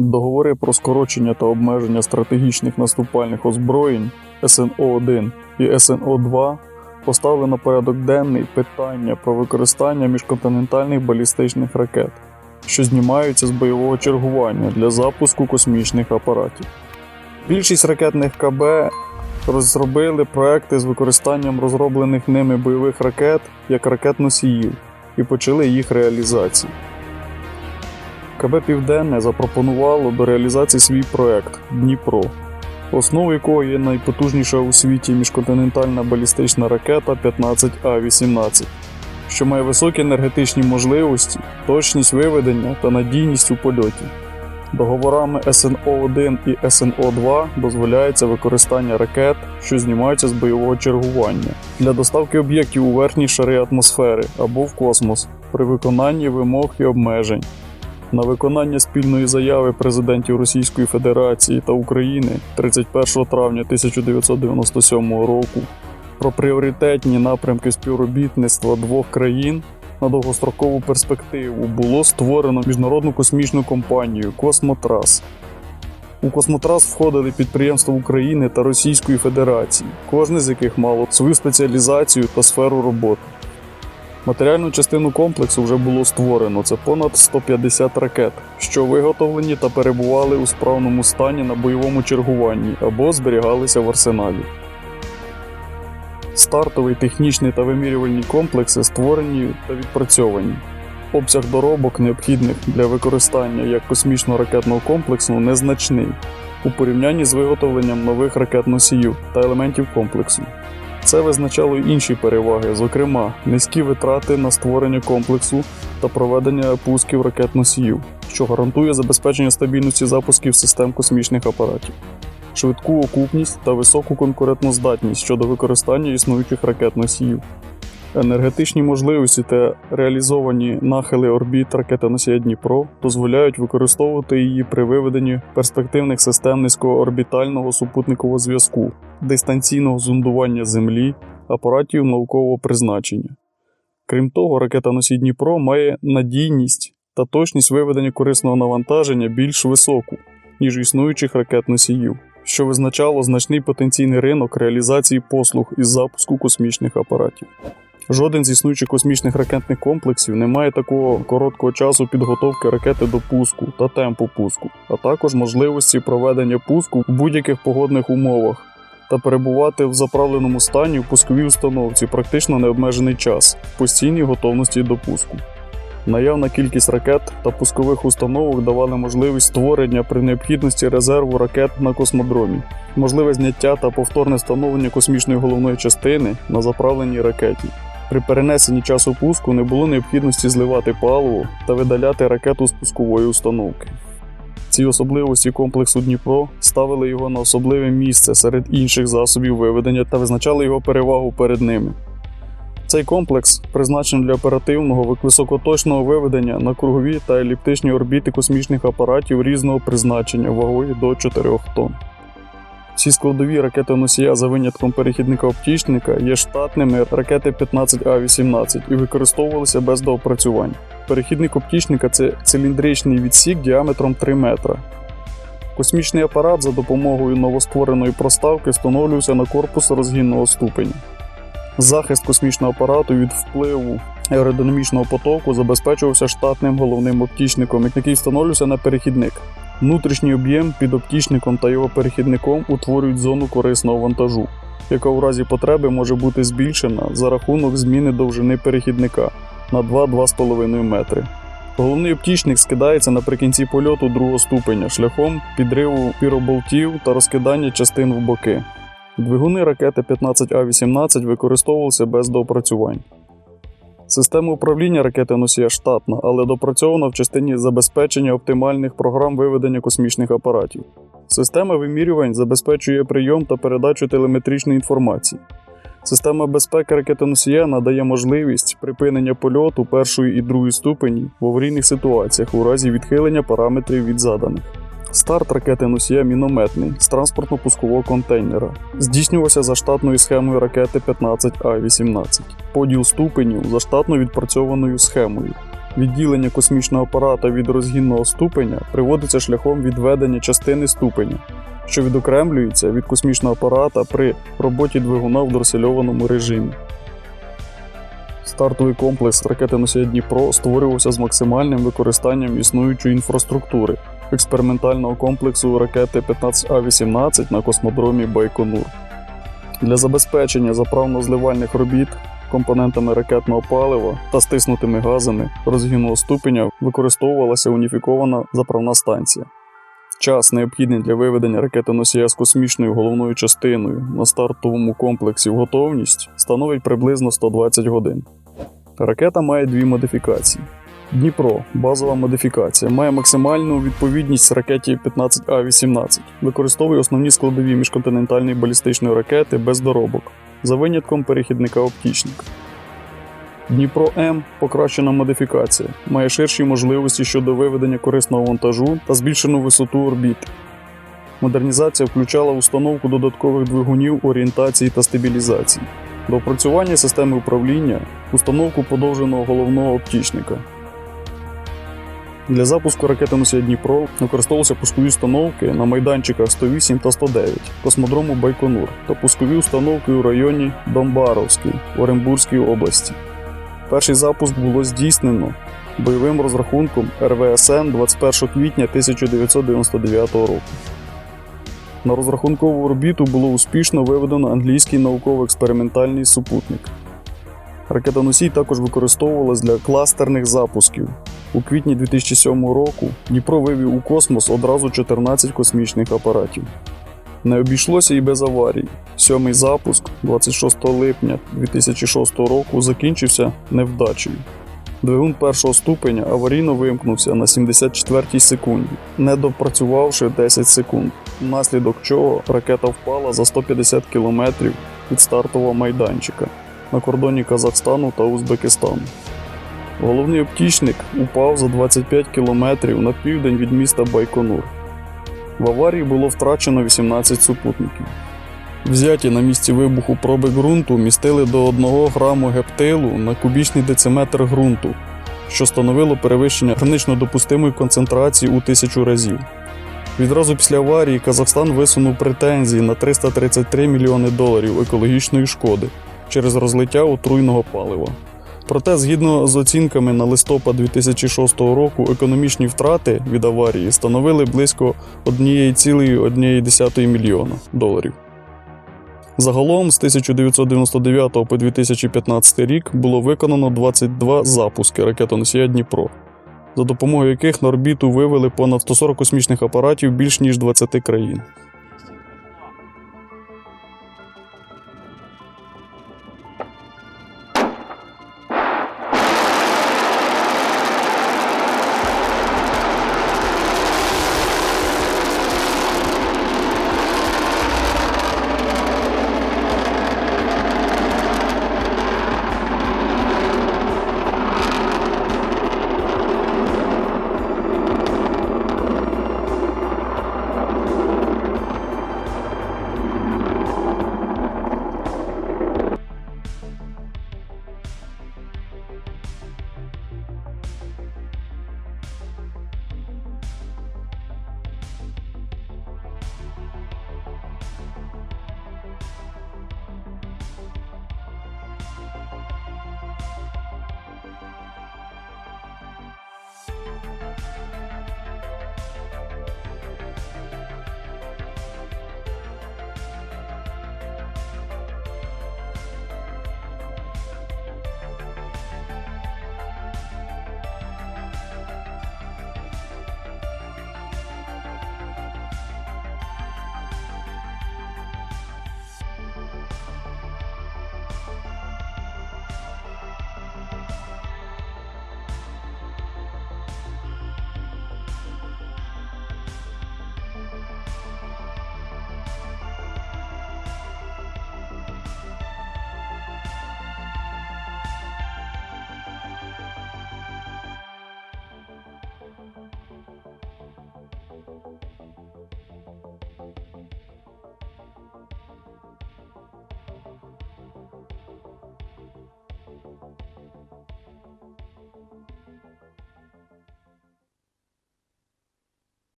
Договори про скорочення та обмеження стратегічних наступальних озброєнь СНО-1 і СНО-2 поставили на порядок денний питання про використання міжконтинентальних балістичних ракет, що знімаються з бойового чергування для запуску космічних апаратів. Більшість ракетних КБ розробили проекти з використанням розроблених ними бойових ракет як ракет-носіїв і почали їх реалізацію. КБ Південне запропонувало до реалізації свій проект Дніпро, основою якого є найпотужніша у світі міжконтинентальна балістична ракета 15А-18, що має високі енергетичні можливості, точність виведення та надійність у польоті. Договорами СНО-1 і СНО-2 дозволяється використання ракет, що знімаються з бойового чергування, для доставки об'єктів у верхні шари атмосфери або в космос при виконанні вимог і обмежень. На виконання спільної заяви президентів Російської Федерації та України 31 травня 1997 року про пріоритетні напрямки співробітництва двох країн на довгострокову перспективу було створено міжнародну космічну компанію Космотрас. У Космотрас входили підприємства України та Російської Федерації, кожне з яких мало свою спеціалізацію та сферу роботи. Матеріальну частину комплексу вже було створено це понад 150 ракет, що виготовлені та перебували у справному стані на бойовому чергуванні або зберігалися в арсеналі. Стартовий технічний та вимірювальні комплекси створені та відпрацьовані. Обсяг доробок, необхідних для використання як космічного ракетного комплексу, незначний у порівнянні з виготовленням нових ракет-носіїв та елементів комплексу. Це визначало й інші переваги, зокрема, низькі витрати на створення комплексу та проведення пусків ракет-носіїв, що гарантує забезпечення стабільності запусків систем космічних апаратів, швидку окупність та високу конкурентноздатність щодо використання існуючих ракет-носіїв. Енергетичні можливості та реалізовані нахили орбіт ракети-носія Дніпро дозволяють використовувати її при виведенні перспективних систем низькоорбітального супутникового зв'язку, дистанційного зондування Землі, апаратів наукового призначення. Крім того, ракета-носій Дніпро має надійність та точність виведення корисного навантаження більш високу, ніж існуючих ракет-носіїв, що визначало значний потенційний ринок реалізації послуг із запуску космічних апаратів. Жоден з існуючих космічних ракетних комплексів не має такого короткого часу підготовки ракети до пуску та темпу пуску, а також можливості проведення пуску в будь-яких погодних умовах та перебувати в заправленому стані в пусковій установці практично необмежений час в постійній готовності до пуску. Наявна кількість ракет та пускових установок давали можливість створення при необхідності резерву ракет на космодромі, можливе зняття та повторне встановлення космічної головної частини на заправленій ракеті. При перенесенні часу пуску не було необхідності зливати паливо та видаляти ракету з пускової установки. Ці особливості комплексу Дніпро ставили його на особливе місце серед інших засобів виведення та визначали його перевагу перед ними. Цей комплекс призначений для оперативного високоточного виведення на кругові та еліптичні орбіти космічних апаратів різного призначення вагою до 4 тонн. Всі складові ракети носія за винятком перехідника оптічника є штатними ракети 15А-18 і використовувалися без доопрацювань. Перехідник оптічника це циліндричний відсік діаметром 3 метра. Космічний апарат за допомогою новоствореної проставки встановлювався на корпус розгінного ступеня. Захист космічного апарату від впливу аеродинамічного потоку забезпечувався штатним головним оптічником, який встановлювався на перехідник. Внутрішній об'єм під оптічником та його перехідником утворюють зону корисного вантажу, яка у разі потреби може бути збільшена за рахунок зміни довжини перехідника на 2-2,5 метри. Головний оптічник скидається наприкінці польоту другого ступеня шляхом підриву піроболтів та розкидання частин в боки. Двигуни ракети 15А-18 використовувалися без доопрацювань. Система управління ракети носія штатна, але допрацьована в частині забезпечення оптимальних програм виведення космічних апаратів. Система вимірювань забезпечує прийом та передачу телеметричної інформації. Система безпеки ракетоносія надає можливість припинення польоту першої і другої ступені в аварійних ситуаціях у разі відхилення параметрів від заданих. Старт ракети носія мінометний з транспортно-пускового контейнера. Здійснювався за штатною схемою ракети 15А-18. Поділ ступенів за штатно відпрацьованою схемою. Відділення космічного апарата від розгінного ступеня приводиться шляхом відведення частини ступеня, що відокремлюється від космічного апарата при роботі двигуна в дросельованому режимі. Стартовий комплекс ракети носія Дніпро створювався з максимальним використанням існуючої інфраструктури експериментального комплексу ракети 15А-18 на космодромі Байконур. Для забезпечення заправно-зливальних робіт компонентами ракетного палива та стиснутими газами розгінного ступеня використовувалася уніфікована заправна станція. Час, необхідний для виведення ракети носія з космічною головною частиною на стартовому комплексі в готовність, становить приблизно 120 годин. Ракета має дві модифікації. Дніпро базова модифікація має максимальну відповідність ракеті 15А-18, використовує основні складові міжконтинентальної балістичної ракети без доробок, за винятком перехідника оптічника. Дніпро М покращена модифікація, має ширші можливості щодо виведення корисного вантажу та збільшену висоту орбіти. Модернізація включала установку додаткових двигунів орієнтації та стабілізації, доопрацювання системи управління, установку подовженого головного оптічника. Для запуску ракети носія Дніпро використовувалися пускові установки на майданчиках 108 та 109 космодрому Байконур та пускові установки у районі Домбаровський в Оренбурзькій області. Перший запуск було здійснено бойовим розрахунком РВСН 21 квітня 1999 року. На розрахункову орбіту було успішно виведено англійський науково-експериментальний супутник. Ракета-носій також використовувалась для кластерних запусків. У квітні 2007 року Дніпро вивів у космос одразу 14 космічних апаратів. Не обійшлося і без аварій. Сьомий запуск 26 липня 2006 року закінчився невдачею. Двигун першого ступеня аварійно вимкнувся на 74-й секунді, не допрацювавши 10 секунд, внаслідок чого ракета впала за 150 км від стартового майданчика на кордоні Казахстану та Узбекистану. Головний оптічник упав за 25 кілометрів на південь від міста Байконур. В аварії було втрачено 18 супутників. Взяті на місці вибуху проби ґрунту містили до 1 граму гептилу на кубічний дециметр ґрунту, що становило перевищення гранично допустимої концентрації у тисячу разів. Відразу після аварії Казахстан висунув претензії на 333 мільйони доларів екологічної шкоди через розлиття отруйного палива. Проте, згідно з оцінками на листопад 2006 року, економічні втрати від аварії становили близько 1,1 мільйона доларів. Загалом з 1999 по 2015 рік було виконано 22 запуски ракетоносія Дніпро, за допомогою яких на орбіту вивели понад 140 космічних апаратів більш ніж 20 країн.